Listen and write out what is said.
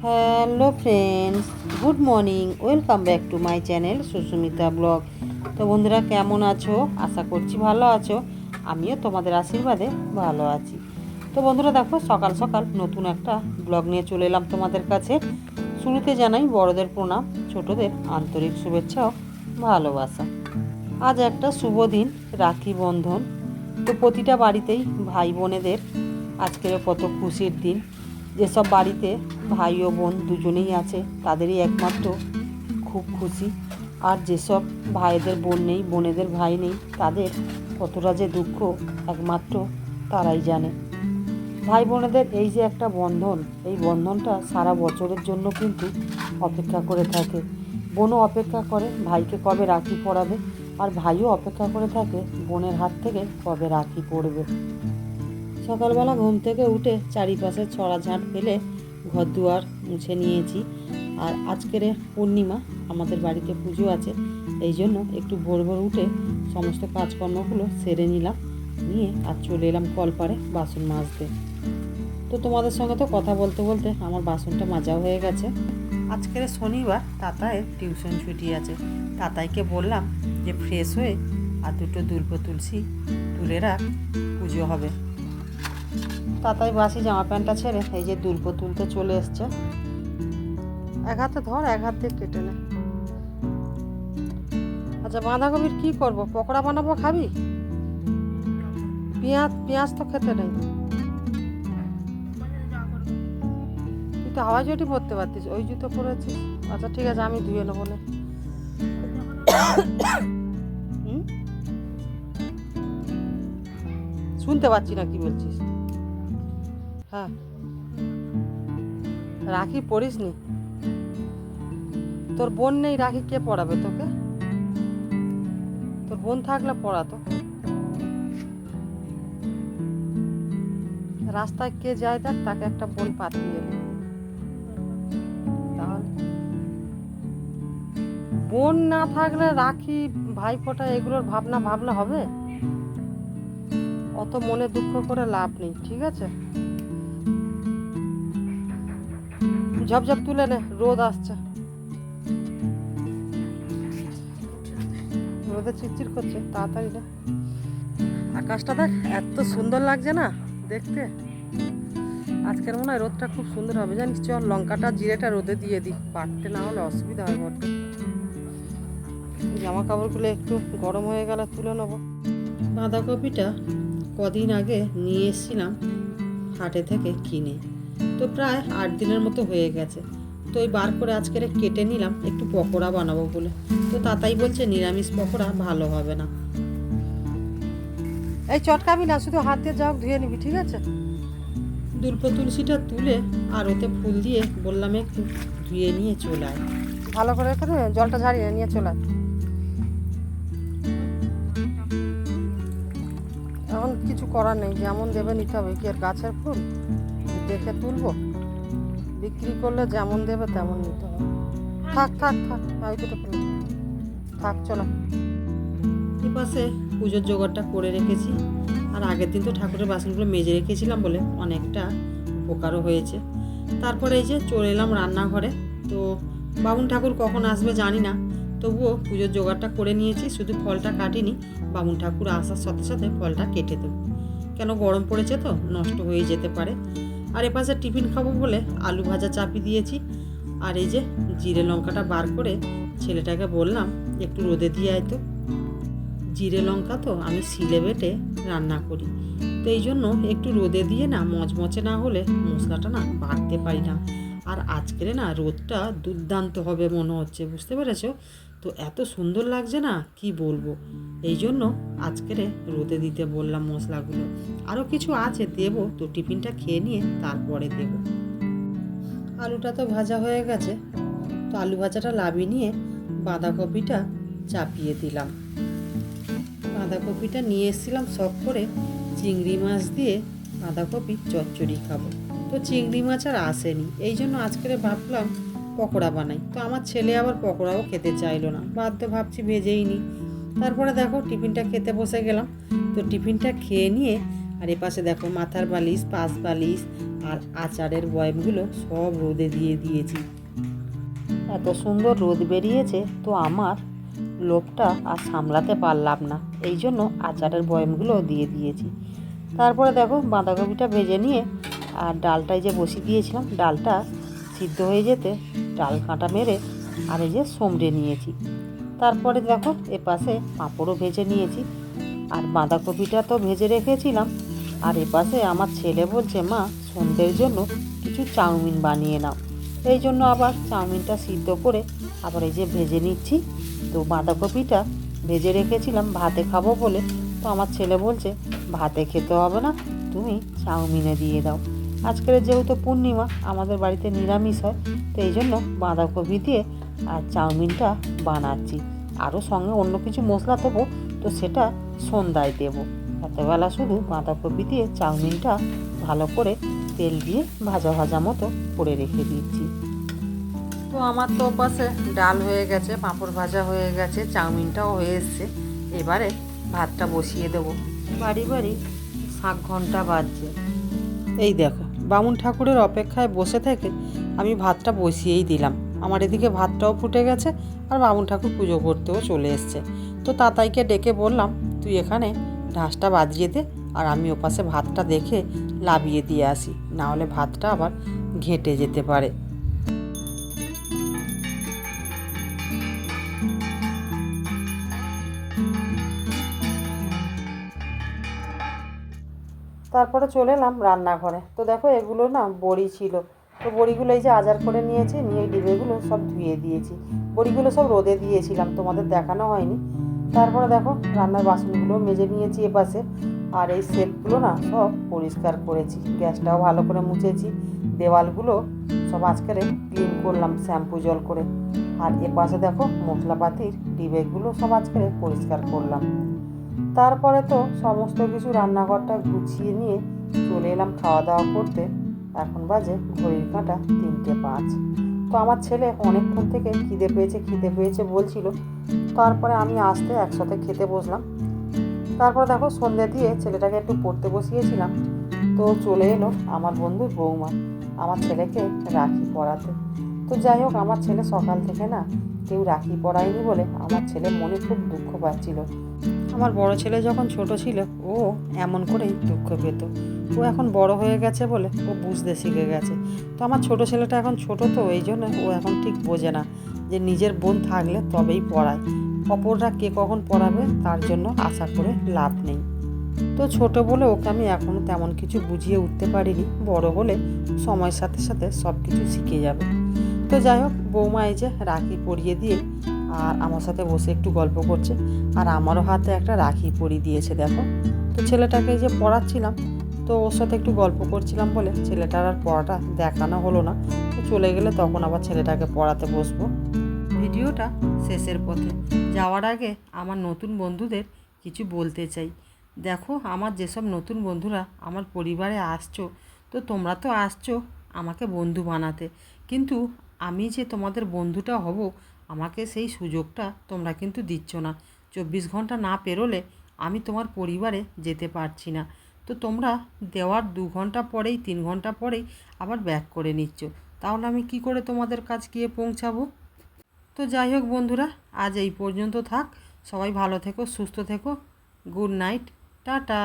Friends, good morning, welcome back to my channel Susmita vlog. তো বন্ধুরা, কেমন আছো? আশা করছি ভালো আছো। আমিও তোমাদের আশীর্বাদে ভালো আছি। তো বন্ধুরা, দেখো, সকাল সকাল নতুন একটা ব্লগ নিয়ে চলে এলাম তোমাদের কাছে। শুরুতে জানাই বড়দের প্রণাম, ছোটদের আন্তরিক শুভেচ্ছা ও ভালোবাসা। আজ একটা শুভ দিন, রাখি বন্ধন। তো প্রতিটা বাড়িতেই ভাই বোনেদের আজকের কত খুশির দিন। যেসব বাড়িতে ভাই ও বোন দুজনেই আছে, তাদেরই একমাত্র খুব খুশি। আর যেসব ভাইদের বোন নেই, বোনেদের ভাই নেই, তাদের কতটা যে দুঃখ একমাত্র তারাই জানে। ভাই বোনেদের এই যে একটা বন্ধন, এই বন্ধনটা সারা বছরের জন্য কিন্তু অপেক্ষা করে থাকে। বোনও অপেক্ষা করে ভাইকে কবে রাখি পড়াবে, আর ভাইও অপেক্ষা করে থাকে বোনের হাত থেকে কবে রাখি পড়বে। সকালবেলা ঘুম থেকে উঠে চারিপাশে ছড়া ঝাঁট ফেলে ঘর দুয়ার মুছে নিয়েছি। আর আজকের পূর্ণিমা, আমাদের বাড়িতে পুজো আছে, এই জন্য একটু ভোর ভোর উঠে সমস্ত কাজকর্মগুলো সেরে নিলাম। নিয়ে আর চলে এলাম কলপারে বাসন মাজতে। তো তোমাদের সঙ্গে তো কথা বলতে বলতে আমার বাসনটা মাজাও হয়ে গেছে। আজকের শনিবার, তাতায়ের টিউশন ছুটি আছে। তাতাইকে বললাম যে, ফ্রেশ হয়ে আর দুটো দুল্প তুলসী তুলে রাখ, পুজো হবে। তাতাই বাসি জামা প্যান্টটা ছেড়ে এই যে দুল্প তুলতে চলে এসছে। এক হাতে ধর, এক হাত দিয়ে কেটে নে। আচ্ছা বাঁধাকপির কি করব? পকোড়া বানাবো, খাবি? পেঁয়াজ পেঁয়াজ তো খেতে নেই। তুই তো হাওয়াই জুটি পরতে পারতিস, ওই জুতো পরেছিস। আচ্ছা ঠিক আছে, আমি ধুয়ে নেব, না। শুনতে পাচ্ছি না কি বলছিস। হ্যাঁ। রাখি পড়িস নি তোর বোন নেই, রাখি কে পড়াবে তোকে? তোর বোন থাকলে পড়াতো রাস্তায় কে যায় দেখ, তাকে একটা বোন পাঠিয়ে তাহলে? বোন না থাকলে রাখি ভাই ফোটা এগুলোর ভাবনা ভাবলে হবে? অত মনে দুঃখ করে লাভ নেই, ঠিক আছে? ঝপঝপ তুলে নে, রোদ আসছে। রোদে চিরচির করছে, তাড়াতাড়ি নে। আকাশটা দেখ, এত সুন্দর লাগছে না, দেখতে। আজকের মনে হয় রোদটা খুব সুন্দর হবে, জানিস? চল, লঙ্কাটা, জিরেটা রোদে দিয়ে দিই বাটতে না হলে অসুবিধা হয় বড্ড। জামা কাপড়গুলো একটু গরম হয়ে গেলে তুলে নেব। বাঁধাকপিটা কদিন আগে নিয়ে এসেছিলাম, হাটে থেকে কিনে। তো প্রায় আট দিনের মতো হয়ে গেছে। তো ওই বার করে আজকের কেটে নিলাম একটু পকোড়া বানাবো বলে। তো তাতাই বলছে নিরামিষ পকোড়া ভালো হবে না। এই চটকাবি না শুধু হাত দিয়ে যাও ধুয়ে নিবি ঠিক আছে? দুল্প তুলসীটা তুলে আর ওতে ফুল দিয়ে বললাম একটু ধুয়ে নিয়ে চলে আয়। ভালো করে দে, জলটা ঝাড়িয়ে নিয়ে চলে আয়। এখন কিছু করার নেই যেমন দেবে নিতে হবে কি আর গাছের ফুল? দেখে তুলবো? বিক্রি করলে যেমন দেবে তেমন নিতে হবে। থাক থাক থাক ওই দুটো থাক, চলো। এপাশে পুজোর জোগাড়টা করে রেখেছি। আর আগের দিন তো ঠাকুরের বাসনগুলো মেজে রেখেছিলাম বলে অনেকটা উপকারও হয়েছে। তারপরে এই যে চলে এলাম রান্নাঘরে। তো বামুন ঠাকুর কখন আসবে জানি না। তবুও পুজোর জোগাড়টা করে নিয়েছি, শুধু ফলটা কাটিনি। বামুন ঠাকুর আসার সাথে সাথে ফলটা কেটে দেবো। কেন গরম পড়েছে তো? নষ্ট হয়ে যেতে পারে। আর এপাশে টিফিন খাব বলে আলু ভাজা চাপি দিয়েছি। আর এই যে জিরে লঙ্কাটা বার করে ছেলেটাকে বললাম, একটু রোদে দিয়ে আয় তো। জিরে লঙ্কা তো আমি শিলে বেটে রান্না করি। তো এই জন্য একটু রোদে দিয়ে না মচমচে না হলে মশলাটা না বাড়তে পারি না। আর আজকের না রোদটা দুর্দান্ত হবে মনে হচ্ছে, বুঝতে পেরেছ? তো এত সুন্দর লাগছে না, কি বলব? এই জন্য আজকেরে রোদে দিতে বললাম মশলাগুলো। আরও কিছু আছে, দেবো। তো টিফিনটা খেয়ে নিয়ে তারপরে দেবো। আলুটা তো ভাজা হয়ে গেছে। তো আলু ভাজাটা লাভিয়ে নিয়ে বাঁধাকপিটা চাপিয়ে দিলাম। বাঁধাকপিটা নিয়ে এসেছিলাম শখ করে। চিংড়ি মাছ দিয়ে বাঁধাকপি চচ্চড়ি খাব। তো চিংড়ি মাছ আর আসেনি। এই জন্য আজকের ভাবলাম পকোড়া বানাই। তো আমার ছেলে আবার পকোড়াও খেতে চাইলো না। বাধ্য ভাবছি ভেজেই নি। তারপরে দেখো টিফিনটা খেতে বসে গেলাম। তো টিফিনটা খেয়ে নিয়ে আর এপাশে দেখো মাথার বালিশ, পাশ বালিশ আর আচারের বয়মগুলো সব রোদে দিয়ে দিয়েছি। এত সুন্দর রোদ বেরিয়েছে তো আমার লোভটা আর সামলাতে পারলাম না। এই জন্য আচারের বয়মগুলো দিয়ে দিয়েছি। তারপরে দেখো বাঁধাকপিটা ভেজে নিয়ে আর ডালটাই যে বসিয়ে দিয়েছিলাম, ডালটা সিদ্ধ হয়ে যেতে ডাল কাঁটা মেরে আর এই যে সমড়ে নিয়েছি। তারপরে দেখো, এ পাশে পাঁপড়ও ভেজে নিয়েছি। আর বাঁধাকপিটা তো ভেজে রেখেছিলাম। আর এ পাশে আমার ছেলে বলছে, মা, সন্ধ্যের জন্য কিছু চাউমিন বানিয়ে নাও। এই জন্য আবার চাউমিনটা সিদ্ধ করে আবার এই যে ভেজে নিচ্ছি। তো বাঁধাকপিটা ভেজে রেখেছিলাম, ভাতে খাব বলে। তো আমার ছেলে বলছে, ভাতে খেতে হবে না, তুমি চাউমিনে দিয়ে দাও। আজকের যেহেতু পূর্ণিমা, আমাদের বাড়িতে নিরামিষ হয় তো এই জন্য বাঁধাকপি দিয়ে আর চাউমিনটা বানাচ্ছি। আরও সঙ্গে অন্য কিছু মশলা দেবো, তো সেটা সন্ধ্যায় দেবো। এতবেলা শুধু বাঁধাকপি দিয়ে চাউমিনটা ভালো করে তেল দিয়ে ভাজা ভাজা মতো করে রেখে দিচ্ছি। তো আমার তো পাশে ডাল হয়ে গেছে, পাঁপড় ভাজা হয়ে গেছে, চাউমিনটাও হয়ে এসছে। এবারে ভাতটা বসিয়ে দেবো। বাড়ি বাড়ি শাক ঘণ্টা বাজছে। এই দেখো বামুন ঠাকুরের অপেক্ষায় বসে থেকে আমি ভাতটা বসিয়েই দিলাম। আমার এদিকে ভাতটাও ফুটে গেছে আর বামুন ঠাকুর পুজো করতেও চলে এসছে। তো তাতাইকে ডেকে বললাম, তুই এখানে ঢাসটা বাজিয়ে দে আর আমি ওপাশে ভাতটা দেখে লাবিয়ে দিয়ে আসি। না হলে ভাতটা আবার ঘেটে যেতে পারে। তারপরে চলে এলাম রান্নাঘরে। তো দেখো, এগুলো না বড়ি ছিল। তো বড়িগুলো এই যে আজার করে নিয়েছি, নিয়ে ডিবেগুলো সব ধুয়ে দিয়েছি। বড়িগুলো সব রোদে দিয়েছিলাম, তোমাদের দেখানো হয়নি। তারপরে দেখো, রান্নার বাসনগুলো মেজে নিয়েছি এপাশে। আর এই সেটগুলো না সব পরিষ্কার করেছি। গ্যাসটাও ভালো করে মুছেছি। দেওয়ালগুলো সব আজকের ক্লিন করলাম, শ্যাম্পু জল করে। আর এপাশে দেখো, মশলাপাতির ডিবেগুলো সব আজকে পরিষ্কার করলাম। তারপরে তো সমস্ত কিছু রান্নাঘরটা গুছিয়ে নিয়ে চলে এলাম খাওয়া দাওয়া করতে। এখন বাজে ঘড়ির কাঁটা তিনটে পাঁচ। তো আমার ছেলে অনেকক্ষণ থেকে খিদে পেয়েছে খিদে পেয়েছে বলছিল। তারপরে আমি আসতে একসাথে খেতে বসলাম। তারপর দেখো সন্ধ্যে দিয়ে ছেলেটাকে একটু পড়তে বসিয়েছিলাম। তো চলে এলো আমার বন্ধু বৌমা, আমার ছেলেকে রাখি পরাতে। তো যাই হোক, আমার ছেলে সকাল থেকে না কেউ রাখি পরায়নি বলে আমার ছেলে মনে খুব দুঃখ পাচ্ছিল। আমার বড় ছেলে যখন ছোট ছিল, ও এমন করেই দুঃখ পেত। ও এখন বড় হয়ে গেছে বলে ও বুঝতে শিখে গেছে। তো আমার ছোট ছেলেটা এখন ছোট তো, এই জন্য ও এখন ঠিক বোঝে না যে নিজের বোন থাকলে তবেই পড়ায়। অপররা কে কখন পড়াবে তার জন্য আশা করে লাভ নেই। তো ছোট বলে ওকে আমি এখনও তেমন কিছু বুঝিয়ে উঠতে পারিনি, বড় হলে সময়ের সাথে সাথে সব কিছু শিখে যাবে। তো যাই হোক, বৌমা এই যে রাখি পরিয়ে দিয়ে আর আমার সাথে বসে একটু গল্প করছে। আর আমারও হাতে একটা রাখি পরিয়ে দিয়েছে, দেখো। তো ছেলেটাকে যে পড়াচ্ছিলাম, তো ওর সাথে একটু গল্প করছিলাম বলে ছেলেটার আর পড়াটা দেখানো হলো না। তো চলে গেলে তখন আবার ছেলেটাকে পড়াতে বসবো। ভিডিওটা শেষের পথে। যাওয়ার আগে আমার নতুন বন্ধুদের কিছু বলতে চাই। দেখো, আমার যেসব নতুন বন্ধুরা আমার পরিবারে আসছো, তো তোমরা তো আসছো আমাকে বন্ধু বানাতে। কিন্তু আমি যে তোমাদের বন্ধুটা হব আমাকে সেই সুযোগটা তোমরা কিন্তু দিচ্ছ না। চব্বিশ ঘণ্টা না পেরোলে আমি তোমার পরিবারে যেতে পারছি না। তো তোমরা দেওয়ার দু ঘণ্টা পরেই, তিন ঘণ্টা পরেই আবার ব্যাক করে নিচ্ছ। তাহলে আমি কি করে তোমাদের কাছ গিয়ে পৌঁছাবো? তো যাই হোক বন্ধুরা, আজ এই পর্যন্ত থাক। সবাই ভালো থেকো, সুস্থ থেকো। Good night. টাটা।